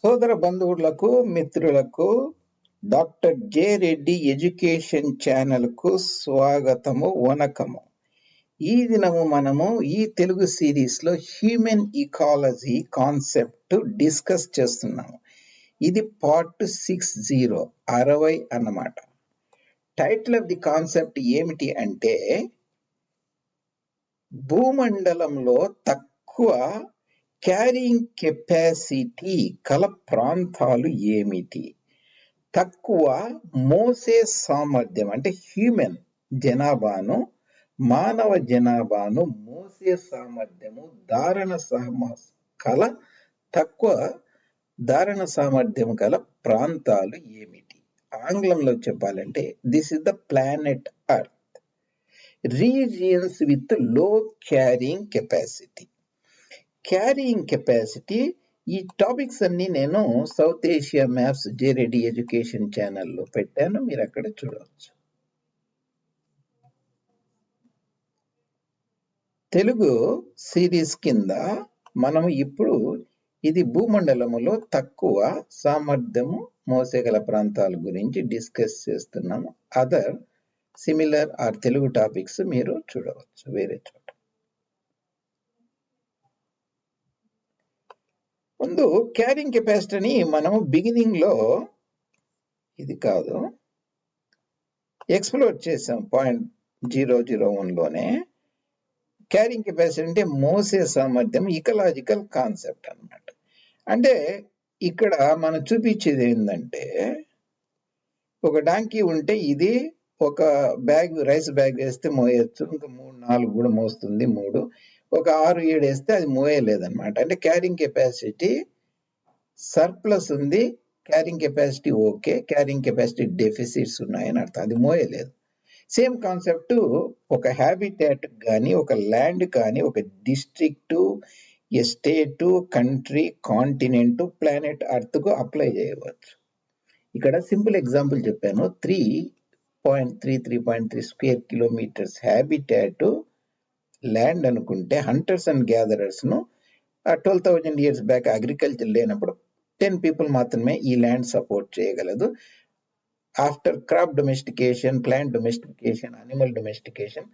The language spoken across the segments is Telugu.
సోదర బంధువులకు మిత్రులకు డాక్టర్ జె రెడ్డి ఎడ్యుకేషన్ ఛానల్కు స్వాగతము వనకము ఈ దినము మనము ఈ తెలుగు సిరీస్లో హ్యూమన్ ఇకాలజీ కాన్సెప్ట్ డిస్కస్ చేస్తున్నాము. ఇది పార్ట్ సిక్స్ జీరో అరవై అన్నమాట. టైటిల్ ఆఫ్ ది కాన్సెప్ట్ ఏమిటి అంటే భూమండలంలో తక్కువ క్యారింగ్ కెపాసిటీ కల ప్రాంతాలు ఏమిటి? తక్కువ మోసే సామర్థ్యం అంటే హ్యూమన్ జనాభాను మానవ జనాభాను మోసే సామర్థ్యము ధారణ సామ కల తక్కువ ధారణ సామర్థ్యం గల ప్రాంతాలు ఏమిటి? ఆంగ్లంలో చెప్పాలంటే this is the planet Earth regions విత్లో carrying capacity carrying capacity ఈ టాపిక్స్ అన్ని నేను South Asia maps J Reddy education ఛానల్లో పెట్టాను. మీరు అక్కడ చూడవచ్చు తెలుగు సిరీస్ కింద మనం ఇప్పుడు ఇది భూమండలములో తక్కువ సామర్థ్యము మోసేగల ప్రాంతాల గురించి డిస్కస్ చేస్తున్నాము. Other similar or Telugu topics మీరు చూడవచ్చు. వేరే చోట. ముందు క్యారింగ్ కెపాసిటీని మనము బిగినింగ్లో ఇది కాదు. ఎక్స్ప్లోర్ చేసాం పాయింట్ జీరో జీరో లోనే. క్యారింగ్ కెపాసిటీ అంటే మోసే సామర్థ్యం ఇకలాజికల్ కాన్సెప్ట్ అన్నమాట. అంటే ఇక్కడ మనం చూపించేది ఏంటంటే ఒక డాంకీ ఉంటే ఇది ఒక బ్యాగ్ రైస్ బ్యాగ్ వేస్తే మోయచ్చు. ఇంకా మూడు నాలుగు కూడా మోస్తుంది మూడు. ఒక ఆరు ఏడు వేస్తే అది మోయలేదన్నమాట. అంటే క్యారింగ్ కెపాసిటీ సర్ప్లస్ ఉంది. Carrying capacity okay. Carrying capacity deficits ఉన్నాయని అర్థం. అది మోయలేదు. సేమ్ కాన్సెప్ట్ ఒక హ్యాబిటాట్ కానీ ఒక ల్యాండ్ కానీ ఒక district state country continent planet అర్త్కు apply చేయవచ్చు. ఇక్కడ సింపుల్ ఎగ్జాంపుల్ చెప్పాను. Three point three three point three square kilometres habitat land అనుకుంటే hunters and గ్యాదరర్స్ను twelve thousand years back agriculture లేనప్పుడు టెన్ పీపుల్ మాత్రమే ఈ ల్యాండ్ సపోర్ట్ చేయగలదు. After crop domestication plant domestication animal domestication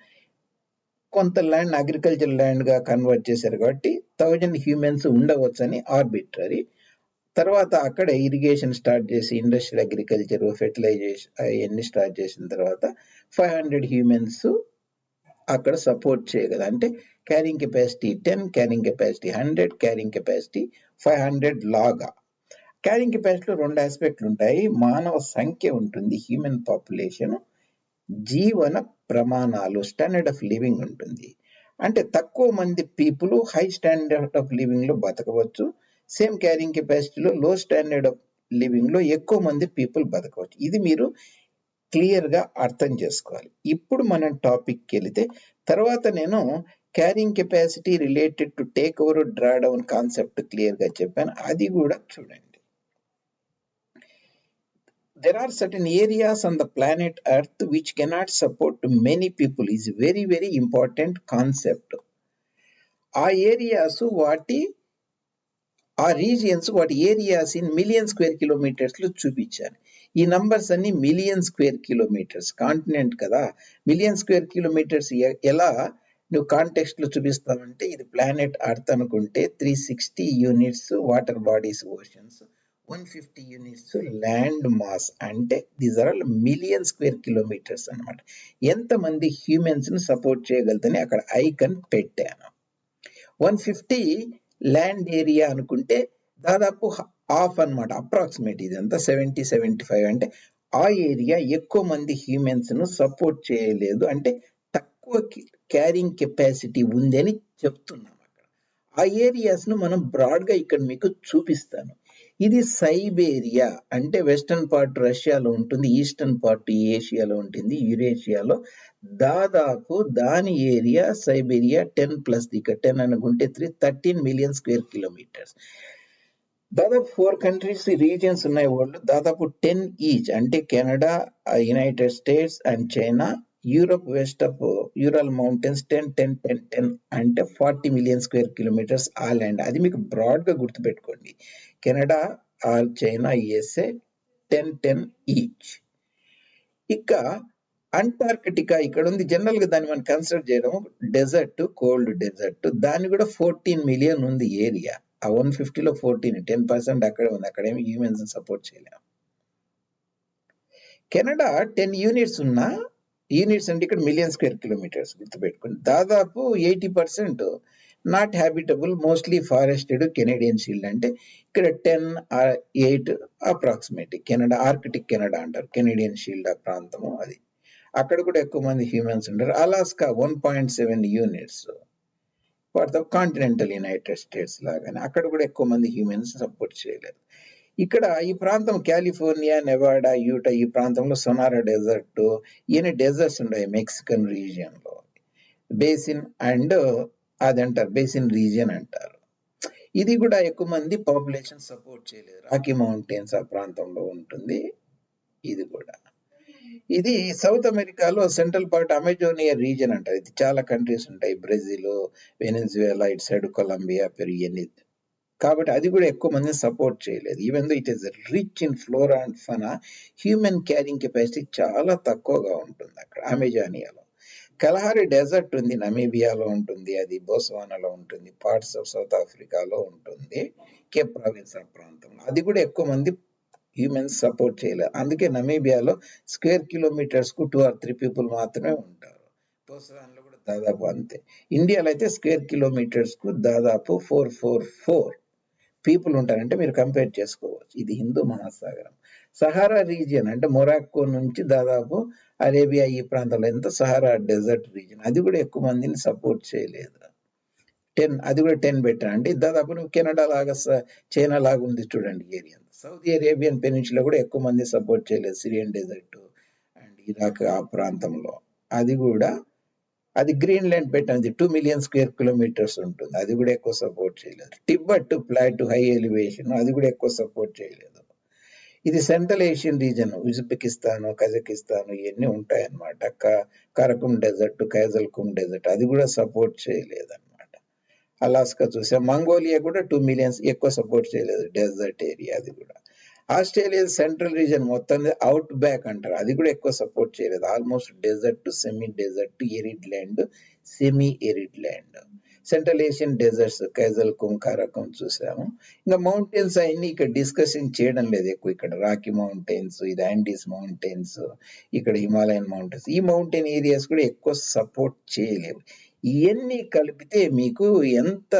కొంత ల్యాండ్ అగ్రికల్చర్ ల్యాండ్గా కన్వర్ట్ చేశారు కాబట్టి థౌజండ్ హ్యూమెన్స్ ఉండవచ్చని ఆర్బిట్రరీ తర్వాత అక్కడ ఇరిగేషన్ స్టార్ట్ చేసి ఇండస్ట్రియల్ అగ్రికల్చర్ ఫెర్టిలైజేషన్ అవన్నీ స్టార్ట్ చేసిన తర్వాత ఫైవ్ హండ్రెడ్ హ్యూమెన్స్ అక్కడ సపోర్ట్ చేయగలరు అంటే carrying capacity ten carrying capacity hundred carrying capacity five hundred లాగా. క్యారింగ్ కెపాసిటీలో రెండు ఆస్పెక్ట్లు ఉంటాయి. మానవ సంఖ్య ఉంటుంది హ్యూమన్ పాపులేషన్ జీవన ప్రమాణాలు స్టాండర్డ్ ఆఫ్ లివింగ్ ఉంటుంది. అంటే తక్కువ మంది పీపుల్ హై స్టాండర్డ్ ఆఫ్ లివింగ్లో బతకవచ్చు. సేమ్ క్యారింగ్ కెపాసిటీలో లో స్టాండర్డ్ ఆఫ్ లివింగ్లో ఎక్కువ మంది పీపుల్ బతకవచ్చు. ఇది మీరు క్లియర్గా అర్థం చేసుకోవాలి. ఇప్పుడు మనం టాపిక్కి వెళితే తర్వాత నేను carrying capacity related to take over draw down concept క్లియర్గా చెప్పాను. అది కూడా చూడండి. There are certain areas on the planet earth which cannot support many people. Is very very important concept. ఆ ఏరియాస్ వాటి ఆ రీజియన్స్ వాటి ఏరియాస్ ఇన్ మిలియన్ స్క్వేర్ కిలోమీటర్స్లో చూపించాను ఈ నంబర్స్ అన్ని మిలియన్ స్క్వేర్ కిలోమీటర్స్ కాంటినెంట్ కదా? మిలియన్ స్క్వేర్ కిలోమీటర్స్ ఎలా? నువ్వు కాంటెక్స్ట్లో చూపిస్తావంటే ఇది ప్లానెట్ అర్త్ అనుకుంటే three sixty units water bodies oceans one fifty units land mass అంటే these are all million square kilometres అనమాట ఎంతమంది హ్యూమన్స్ను సపోర్ట్ చేయగలుగుతాని అక్కడ ఐకన్ పెట్టాను. వన్ ఫిఫ్టీ ల్యాండ్ ఏరియా అనుకుంటే దాదాపు హాఫ్ అనమాట అప్రాక్సిమేట్ ఇదంతా సెవెంటీ సెవెంటీ ఫైవ్ అంటే ఆ ఏరియా ఎక్కువ మంది హ్యూమెన్స్ను సపోర్ట్ చేయలేదు. అంటే తక్కువ క్యారింగ్ కెపాసిటీ ఉంది అని చెప్తున్నాం అక్కడ. ఆ ఏరియాస్ను మనం బ్రాడ్గా ఇక్కడ మీకు చూపిస్తాను. ఇది సైబేరియా అంటే వెస్టర్న్ పార్ట్ రష్యాలో ఉంటుంది ఈస్టర్న్ పార్ట్ ఏషియాలో ఉంటుంది యురేషియాలో. దాదాపు దాని ఏరియా సైబేరియా టెన్ ప్లస్ ఇక టెన్ అనుకుంటే three thirteen million square kilometres. దాదాపు ఫోర్ కంట్రీస్ రీజియన్స్ ఉన్నాయి వరల్డ్ దాదాపు టెన్ ఈచ్ అంటే Canada United States and China Europe west of Ural mountains ten ten ten ten అంటే ఫార్టీ మిలియన్ స్క్వేర్ కిలోమీటర్స్ ఆ ల్యాండ్ అది మీకు బ్రాడ్గా గుర్తుపెట్టుకోండి. Canada or China USA ten ten each. ఇక అంటార్కిటికా ఇక్కడ ఉంది జనరల్గా దాన్ని మనం కన్సిడర్ చేయడం డెజర్ట్ కోల్డ్ డెజర్ట్. దాన్ని కూడా ఫోర్టీన్ మిలియన్ ఉంది ఏరియా. ఆ వన్ ఫిఫ్టీలో ఫోర్టీన్ టెన్ పర్సెంట్ అక్కడే ఉంది. అక్కడేమి హ్యూమెన్స్ సపోర్ట్ చేయలేము. కెనడా టెన్ యూనిట్స్ ఉన్న యూనిట్స్ అంటే ఇక్కడ మిలియన్ స్క్వేర్ కిలోమీటర్స్ గుర్తుపెట్టుకుని దాదాపు eighty percent not habitable mostly forested Canadian shield అంటే ఇక్కడ ten eight approximate Canada arctic Canada అంటారు. కెనేడియన్ షీల్డ్ ఆ ప్రాంతము అది. అక్కడ కూడా ఎక్కువ మంది హ్యూమన్స్ ఉంటారు Alaska one point seven units for the continental United States లాగానే అక్కడ కూడా ఎక్కువ మంది హ్యూమన్స్ సపోర్ట్ చేయలేదు. ఇక్కడ ఈ ప్రాంతం కాలిఫోర్నియా నెవాడా యూటా ఈ ప్రాంతంలో సొనారా డెజర్ట్ ఈయన డెజర్ట్స్ ఉన్నాయి మెక్సికన్ రీజియన్లో బేసిన్ అండ్ అది అంటారు బేసిన్ రీజియన్ అంటారు. ఇది కూడా ఎక్కువ మంది పాపులేషన్ సపోర్ట్ చేయలేదు. రాకీ మౌంటైన్స్ ఆ ప్రాంతంలో ఉంటుంది. ఇది కూడా. ఇది సౌత్ అమెరికాలో సెంట్రల్ పార్ట్ అమెజోనియా రీజియన్ అంటారు. ఇది చాలా కంట్రీస్ ఉంటాయి. బ్రెజిల్ వెనిజువేలా ఇటు సైడ్ కొలంబియా పెరు ఇవన్నీ. కాబట్టి అది కూడా ఎక్కువ మంది సపోర్ట్ చేయలేదు. Even though it is rich in flora and fauna human carrying capacity చాలా తక్కువగా ఉంటుంది అక్కడ అమెజానియాలో. కలహారి డెజర్ట్ ఉంది నమీబియాలో ఉంటుంది అది బోస్వానాలో ఉంటుంది పార్ట్స్ ఆఫ్ సౌత్ ఆఫ్రికాలో ఉంటుంది కేప్ ప్రావిన్స్ ఆ ప్రాంతంలో. అది కూడా ఎక్కువ మంది హ్యూమన్స్ సపోర్ట్ చేయలేదు. అందుకే నమీబియాలో స్క్వేర్ కిలోమీటర్స్కు టూ ఆర్ త్రీ పీపుల్ మాత్రమే ఉంటారు. బోస్వానాలో కూడా దాదాపు అంతే. ఇండియాలో అయితే స్క్వేర్ కిలోమీటర్స్కు దాదాపు ఫోర్ ఫోర్ ఫోర్ పీపుల్ ఉంటారంటే మీరు కంపేర్ చేసుకోవచ్చు. ఇది హిందూ మహాసాగరం. సహారా రీజియన్ అంటే మొరాక్కో నుంచి దాదాపు అరేబియా ఈ ప్రాంతంలో ఎంత? Sahara desert region. అది కూడా ఎక్కువ మందిని సపోర్ట్ చేయలేదు. టెన్ అది కూడా టెన్ బెటర్. అంటే దాదాపు నువ్వు కెనడా లాగా చైనా లాగా ఉంది చూడండి ఏరియా. సౌదీ అరేబియన్ పెనిన్సులా కూడా ఎక్కువ మంది సపోర్ట్ చేయలేదు. సిరియన్ డెజర్ట్ అండ్ ఇరాక్ ఆ ప్రాంతంలో. అది కూడా అది గ్రీన్ ల్యాండ్ పెట్టింది టూ మిలియన్ స్క్వేర్ కిలోమీటర్స్ ఉంటుంది. అది కూడా ఎక్కువ సపోర్ట్ చేయలేదు. టిబ్బట్ ప్లాట్ హై ఎలివేషన్ అది కూడా ఎక్కువ సపోర్ట్ చేయలేదు. ఇది central Asian region Uzbekistan Kazakhstan ఇవన్నీ ఉంటాయన్నమాట. కరకుం డెజర్ట్ కైజల్కుం డెజర్ట్ అది కూడా సపోర్ట్ చేయలేదు అనమాట అలాస్కా చూసాం. మంగోలియా కూడా టూ మిలియన్స్ ఎక్కువ సపోర్ట్ చేయలేదు. డెజర్ట్ ఏరియా అది కూడా. ఆస్ట్రేలియా సెంట్రల్ రీజన్ మొత్తం అవుట్ బ్యాక్ అంటారు. అది కూడా ఎక్కువ సపోర్ట్ చేయలేదు. Almost desert semi desert arid land semi arid land central Asian deserts కైజల్ కుంకారకం చూసాము. ఇంకా మౌంటైన్స్ అవన్నీ ఇక్కడ డిస్కషన్ చేయడం లేదు ఎక్కువ ఇక్కడ. రాకీ మౌంటైన్స్ ఇది ఆండీస్ మౌంటైన్స్ ఇక్కడ హిమాలయన్ మౌంటైన్స్ ఈ మౌంటైన్ ఏరియాస్ కూడా ఎక్కువ సపోర్ట్ చేయలేవు. ఇవన్నీ కలిపితే మీకు ఎంత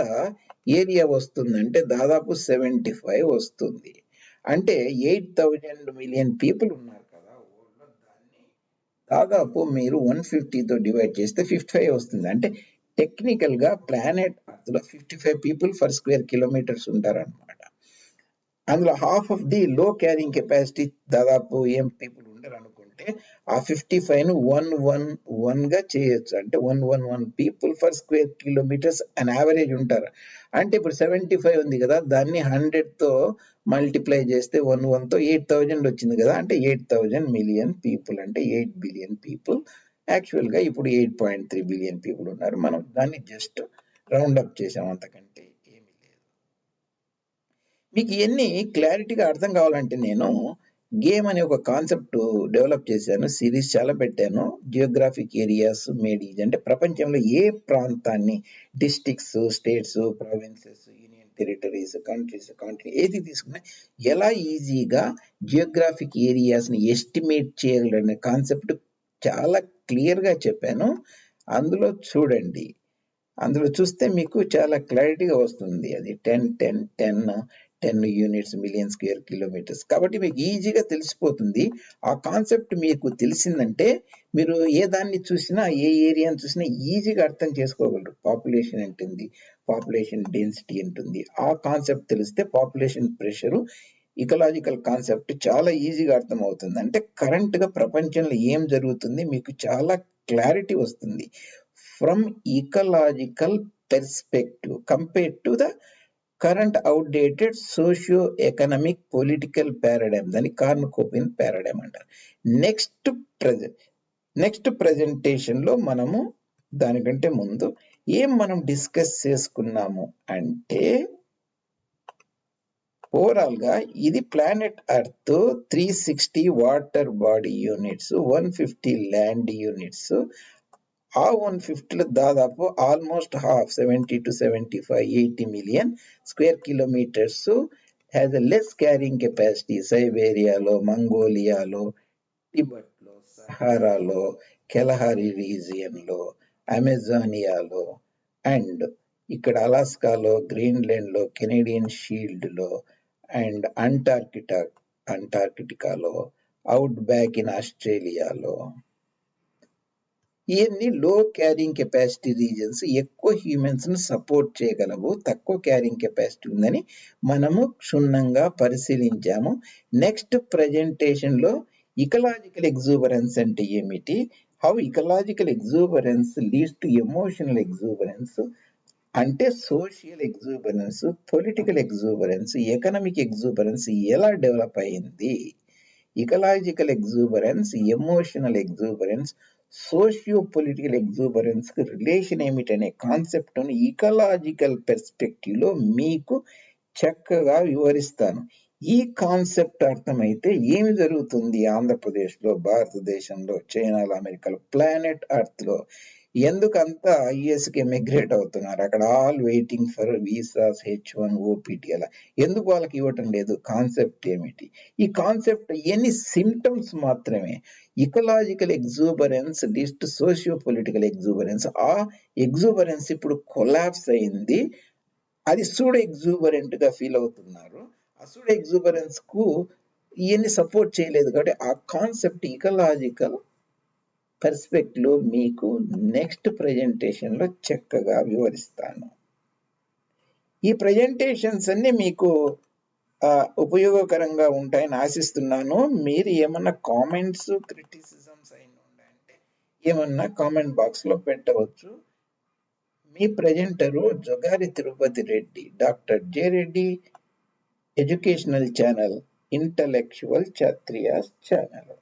ఏరియా వస్తుందంటే దాదాపు సెవెంటీ ఫైవ్ వస్తుంది. అంటే ఎయిట్ థౌజండ్ మిలియన్ పీపుల్ ఉన్నారు కదా world దాన్ని దాదాపు మీరు వన్ ఫిఫ్టీతో డివైడ్ చేస్తే ఫిఫ్టీ ఫైవ్ వస్తుంది. అంటే టెక్నికల్గా planet అర్త్లో fifty five people for square kilometres ఉంటారన్నమాట. అందులో half of the low carrying capacity దాదాపు ఏం పీపుల్ ఉండరు అనుకుంటే ఆ ఫిఫ్టీ ఫైవ్ను వన్ వన్ వన్గా చేయొచ్చు. అంటే one one one people for square kilometers on average ఉంటారు. అంటే ఇప్పుడు సెవెంటీ ఫైవ్ ఉంది కదా దాన్ని హండ్రెడ్తో మల్టిప్లై చేస్తే వన్ వన్తో ఎయిట్ థౌజండ్ వచ్చింది కదా అంటే ఎయిట్ థౌజండ్ మిలియన్ పీపుల్ అంటే ఎయిట్ బిలియన్ పీపుల్ యాక్చువల్గా ఇప్పుడు eight point three billion people ఉన్నారు. మనం దాన్ని జస్ట్ రౌండ్ అప్ చేసాం అంతకంటే ఏమీ లేదు. మీకు ఇవన్నీ క్లారిటీగా అర్థం కావాలంటే నేను గేమ్ అనే ఒక కాన్సెప్ట్ డెవలప్ చేశాను సిరీస్ చాలా పెట్టాను. జియోగ్రాఫిక్ ఏరియాస్ మేడీజ్ అంటే ప్రపంచంలో ఏ ప్రాంతాన్ని districts states provinces union territories countries country ఏది తీసుకున్నా ఎలా ఈజీగా జియోగ్రాఫిక్ ఏరియాస్ని ఎస్టిమేట్ చేయాలనే కాన్సెప్ట్ చాలా క్లియర్గా చెప్పాను. అందులో చూడండి. అందులో చూస్తే మీకు చాలా క్లారిటీగా వస్తుంది. అది ten ten ten ten units million square kilometres కాబట్టి మీకు ఈజీగా తెలిసిపోతుంది. ఆ కాన్సెప్ట్ మీకు తెలిసిందంటే మీరు ఏ దాన్ని చూసినా ఏ ఏరియాని చూసినా ఈజీగా అర్థం చేసుకోగలరు. పాపులేషన్ ఉంటుంది పాపులేషన్ డెన్సిటీ ఉంటుంది ఆ కాన్సెప్ట్ తెలిస్తే పాపులేషన్ ప్రెషరు ఇకలాజికల్ కాన్సెప్ట్ చాలా ఈజీగా అర్థం అవుతుంది అంటే కరెంట్గా ప్రపంచంలో ఏం జరుగుతుంది? మీకు చాలా క్లారిటీ వస్తుంది. From ecological perspective compare to the current outdated socio economic political paradigm దాన్ని కార్నకోపిన్ పారాడైమ్ అంటారు. నెక్స్ట్ ప్రజెంట్ నెక్స్ట్ ప్రెజెంటేషన్లో మనము దానికంటే ముందు ఏం మనం డిస్కస్ చేసుకున్నాము అంటే ఓవరాల్గా ఇది planet earth three sixty water body units one fifty land units ఆ వన్ ఫిఫ్త్లో దాదాపు almost half seventy two seventy five eighty million square kilometres has a less carrying capacity సైబేరియాలో మంగోలియాలో టిబెట్లో సహారాలో కెలహారి రీజియన్లో అమెజానియాలో అండ్ ఇక్కడ అలాస్కాలో గ్రీన్లాండ్లో కెనేడియన్ షీల్డ్లో అండ్ అంటార్కిటా అంటార్కిటికాలో అవుట్ బ్యాక్ ఇన్ ఆస్ట్రేలియాలో ఇవన్నీ లో క్యారింగ్ కెపాసిటీ రీజన్స్ ఎక్కువ హ్యూమన్స్ను సపోర్ట్ చేయగలవు తక్కువ క్యారింగ్ కెపాసిటీ ఉందని మనము క్షుణ్ణంగా పరిశీలించాము. నెక్స్ట్ ప్రజెంటేషన్లో ఇకలాజికల్ ఎగ్జూబరెన్స్ అంటే ఏమిటి? How ecological exuberance leads to emotional exuberance అంటే social exuberance political exuberance economic exuberance ఎలా డెవలప్ అయింది? Ecological exuberance emotional exuberance socio political ఎగ్జూబరెన్స్కి relation ఏమిటనే కాన్సెప్ట్ ఇకలాజికల్ పెర్స్పెక్టివ్లో మీకు చక్కగా వివరిస్తాను. ఈ కాన్సెప్ట్ అర్థమైతే ఏమి జరుగుతుంది? ఆంధ్రప్రదేశ్లో భారతదేశంలో చైనాలో అమెరికాలో ప్లానెట్ అర్త్లో ఎందుకంతా యుఎస్కి అవుతున్నారు? అక్కడ all waiting for visas H one OPT అలా. ఎందుకు వాళ్ళకి ఇవ్వటం లేదు? కాన్సెప్ట్ ఏమిటి? ఈ కాన్సెప్ట్ ఎన్ని సిమ్టమ్స్ మాత్రమే. ఇకలాజికల్ ఎగ్జూబరెన్స్ డిస్ట్ సోషియో పొలిటికల్ ఎగ్జూబరెన్స్ ఆ ఎగ్జూబరెన్స్ ఇప్పుడు కొలాప్స్ అయింది. అది సూడ ఎగ్జూబరెంట్గా ఫీల్ అవుతున్నారు. ఆ సూడ ఎగ్జూబరెన్స్కు ఇవన్నీ సపోర్ట్ చేయలేదు. కాబట్టి ఆ కాన్సెప్ట్ ఇకలాజికల్ పర్స్పెక్ట్లో మీకు నెక్స్ట్ ప్రజెంటేషన్లో చక్కగా వివరిస్తాను. ఈ ప్రజెంటేషన్స్ అన్నీ మీకు ఉపయోగకరంగా ఉంటాయని ఆశిస్తున్నాను. మీరు ఏమన్నా కామెంట్స్ క్రిటిసిజమ్స్ అయిన ఉండంటే ఏమన్నా కామెంట్ బాక్స్లో పెట్టవచ్చు. మీ presenter Jogari Tirupati Reddy doctor J Reddy educational channel intellectual Kshatriyas channel.